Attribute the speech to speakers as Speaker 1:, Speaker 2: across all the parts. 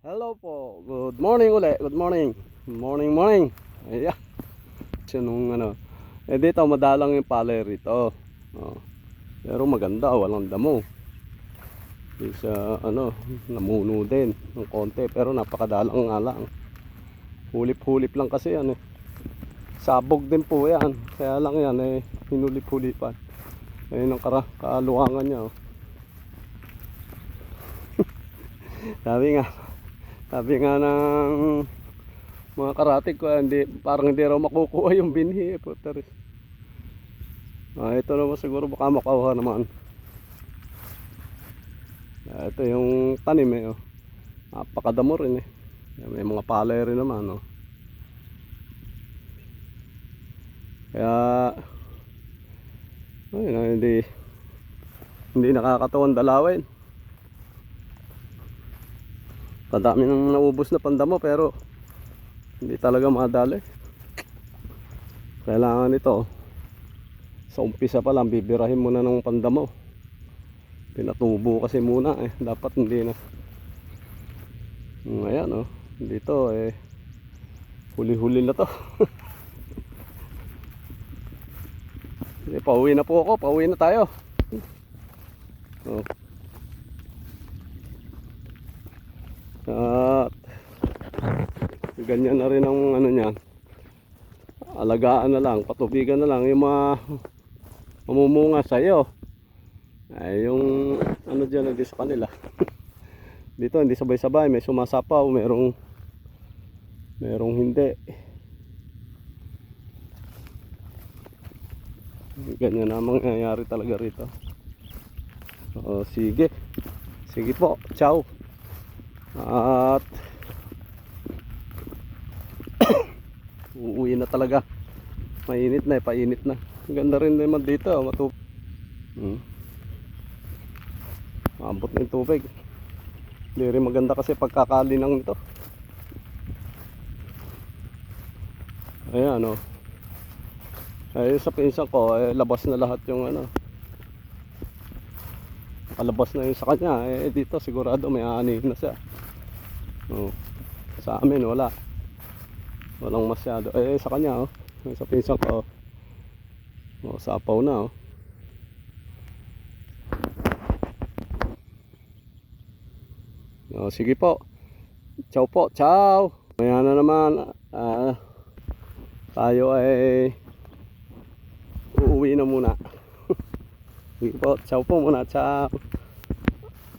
Speaker 1: Hello po. Good morning uli. Good morning. Morning, morning. Ayan. Siya nung ano. Eh dito madalang yung palay rito. Oh. Pero maganda, walang damo. Di siya ano, namuno din ng konti pero napakadalang nga lang. Hulip-hulip lang kasi eh. Sabog din po yan. Kaya lang yan eh, hinulip-hulipan. Ayun ang kara niya. Oh. Sabi nga, sabi nga ng mga karatig ko, hindi, parang hindi raw makukuha yung binhi. Eh, puta rin. Ah, ito naman siguro baka makuha naman. Ah, ito yung tanim eh. Oh. Napakadamo rin eh. May mga palay rin naman. Oh. Kaya, ayun, ah, hindi, hindi nakakatawang dalawin. Kadami nang naubos na pandamo pero hindi talaga madali. Kailangan ito. Sa umpisa pa lang bibirahin muna ng pandamo. Pinatubo kasi muna eh. Dapat hindi na. Ngayon oh. Dito eh. Huli-huli na to. Sige, pauwi na po ako. Pauwi na tayo. Oh. At ganyan na rin ang ano niyan. Alagaan na lang, patubigan na lang yung mga mamumunga sa iyo. Ay yung ano diyan hindi sa kanila. Dito hindi sabay-sabay, may sumasapaw, merong merong hindi. Ganyan na ang mangyayari talaga rito. O, sige. Sige po. Ciao. At uuwi na talaga. Mainit na, eh, painit na. Ganda rin naman dito, oh, matub. Hmm. Maabot na yung tubig. Hindi rin maganda kasi pagkakalinang nito. Ayan oh. Ay sa pinsan ko, eh, labas na lahat yung ano. Nakalabas na yung sa kanya. Eh dito sigurado may aanim na siya. Oh. Sa amin wala. Walang masyado. Eh sa kanya oh. Sa pinsan ko. Oh, sapaw na oh. Oh, sige po. Ciao po. Ciao. Maya na naman. Ah, tayo ay uuwi na muna. sige po. Ciao po muna. Ciao.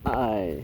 Speaker 1: Ay.